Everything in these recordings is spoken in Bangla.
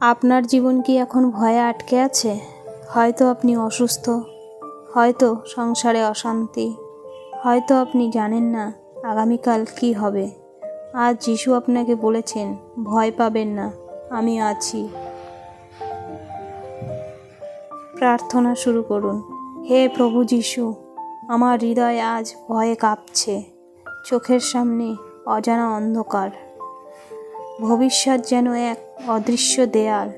আপনার জীবন কি এখন ভয়ে আটকে আছে? হয়তো আপনি অসুস্থ, হয়তো সংসারে অশান্তি, হয়তো আপনি জানেন না আগামীকাল কি হবে। আজ যিশু আপনাকে বলেছেন, ভয় পাবেন না, আমি আছি। প্রার্থনা শুরু করুন। হে প্রভু যিশু, আমার হৃদয় আজ ভয়ে কাঁপছে। চোখের সামনে অজানা অন্ধকার। ভবিষ্যৎ যেন এক অদৃশ্য দেয়াল।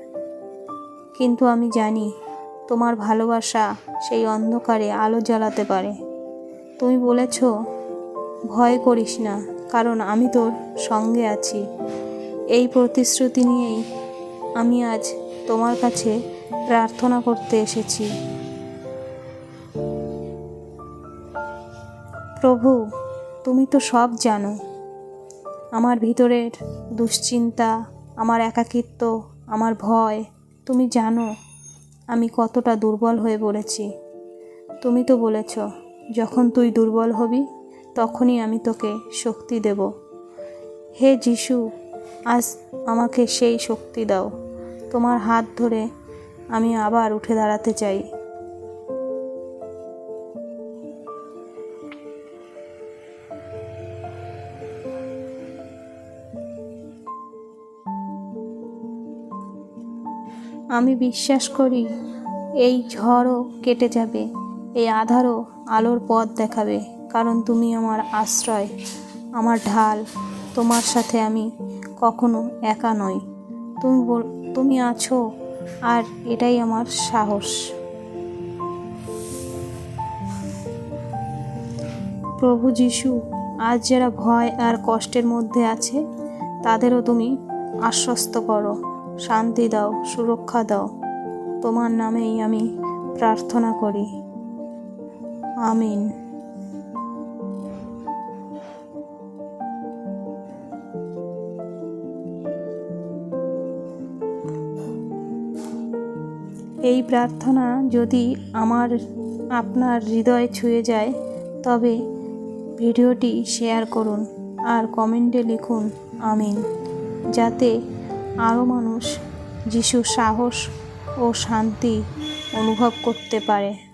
কিন্তু আমি জানি, তোমার ভালোবাসা সেই অন্ধকারে আলো জ্বালাতে পারে। তুমি বলেছ, ভয় করিস না, কারণ আমি তোর সঙ্গে আছি। এই প্রতিশ্রুতি নিয়েই আমি আজ তোমার কাছে প্রার্থনা করতে এসেছি। প্রভু, তুমি তো সব জানো। আমার ভিতরের দুশ্চিন্তা, আমার একাকিত্ব, আমার ভয়, তুমি জানো, আমি কতটা দুর্বল হয়ে পড়েছি। তুমি তো বলেছ, যখন তুই দুর্বল হবি, তখনই আমি তোকে শক্তি দেব। হে যিশু, আজ আমাকে সেই শক্তি দাও। তোমার হাত ধরে আমি আবার উঠে দাঁড়াতে চাই। আমি বিশ্বাস করি, এই ঝড়ও কেটে যাবে, এই আধারও আলোর পথ দেখাবে, কারণ তুমি আমার আশ্রয়, আমার ঢাল, তোমার সাথে আমি কখনো একা নই। তুমি তুমি আছো, আর এটাই আমার সাহস। প্রভু যিশু, আজ যারা ভয় আর কষ্টের মধ্যে আছে, তাদেরও তুমি আশ্বস্ত করো। শান্তি দাও, সুরক্ষা দাও। তোমার নামেই আমি প্রার্থনা করি। আমিন। এই প্রার্থনা যদি আমার, আপনার হৃদয় ছুঁয়ে যায়, তবে ভিডিওটি শেয়ার করুন আর কমেন্টে লিখুন, আমিন, যাতে আরও মানুষ যিশুর সাহস ও শান্তি অনুভব করতে পারে।